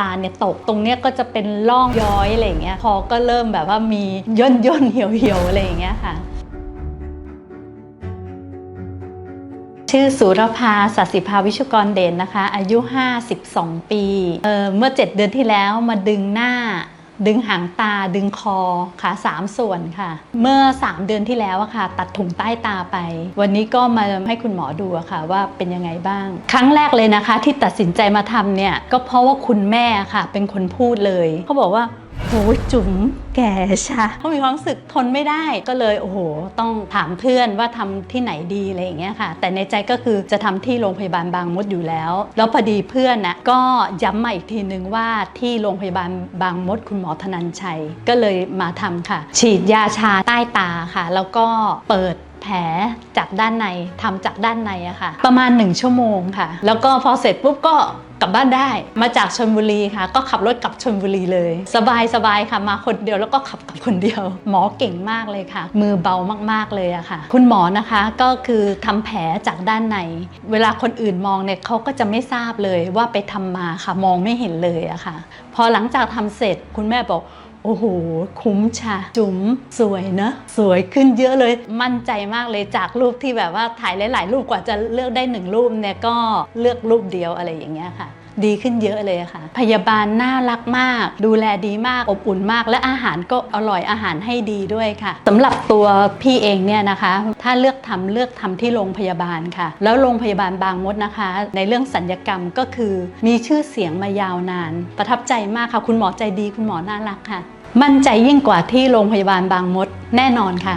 ตาเนี่ยตกตรงเนี้ยก็จะเป็นร่องย้อยอะไรอย่างเงี้ยคอก็เริ่มแบบว่ามีย่นย่นเหี่ยวเหี่ยวอะไรอย่างเงี้ยค่ะ ชื่อสุรภาสัสิภาวิชุกรเด่นนะคะ อายุ 52 ปีเออเมื่อ 7 เดือนที่แล้วมาดึงหน้า ดึงหางตาดึงคอขาสามส่วนค่ะ เมื่อ 3 เดือนที่แล้วอะค่ะ ตัดถุงใต้ตาไป วันนี้ก็มาให้คุณหมอดูอะค่ะว่าเป็นยังไงบ้าง ครั้งแรกเลยนะคะ ที่ตัดสินใจมาทำเนี่ยก็เพราะว่าคุณแม่ค่ะ เป็นคนพูดเลยเขาบอกว่า โหจุ๋มแก่ชะเขามีความรู้สึกทนไม่ได้ก็เลยโอ้โห ต้องถามเพื่อนว่าทำที่ไหนดีอะไรอย่างเงี้ยค่ะ แต่ในใจก็คือจะทำที่โรงพยาบาลบางมดอยู่แล้ว แล้วพอดีเพื่อนนะก็ย้ำมาอีกทีนึงว่าที่โรงพยาบาลบางมดคุณหมอธนันชัย ก็เลยมาทำค่ะ ฉีดยาชาใต้ตาค่ะ แล้วก็เปิด แผลจากด้านในทำจากด้านในอะค่ะ ประมาณ 1 ชั่วโมงค่ะ แล้วก็พอเสร็จปุ๊บก็กลับบ้านได้ มาจากชลบุรีค่ะ ก็ขับรถกลับชลบุรีเลย สบายสบายค่ะ มาคนเดียวแล้วก็ขับกับคนเดียว หมอเก่งมากเลยค่ะ มือเบามากๆเลยอะค่ะ คุณหมอนะคะก็คือทำแผลจากด้านใน เวลาคนอื่นมองเนี่ยเขาก็จะไม่ทราบเลยว่าไปทำมาค่ะ มองไม่เห็นเลยอะค่ะ พอหลังจากทำเสร็จคุณแม่บอก โอ้โห คุ้มชาจุ๋มสวยเนอะสวยขึ้นเยอะเลย มั่นใจมากเลยจากรูปที่แบบว่าถ่ายหลาย ๆ รูปกว่าจะเลือกได้หนึ่งรูปเนี่ยก็เลือกรูปเดียวอะไรอย่างเงี้ยค่ะ ดีขึ้นเยอะเลยค่ะ พยาบาลน่ารักมาก ดูแลดีมากอบอุ่นมาก และอาหารก็อร่อยอาหารให้ดีด้วยค่ะสำหรับตัวพี่เองเนี่ยนะคะ ถ้าเลือกทำเลือกทำที่โรงพยาบาลค่ะ แล้วโรงพยาบาลบางมดนะคะ ในเรื่องสัญญกรรมก็คือมีชื่อเสียงมายาวนาน ประทับใจมากค่ะ คุณหมอใจดีคุณหมอน่ารักค่ะ มั่นใจยิ่งกว่าที่โรงพยาบาลบางมดแน่นอนค่ะ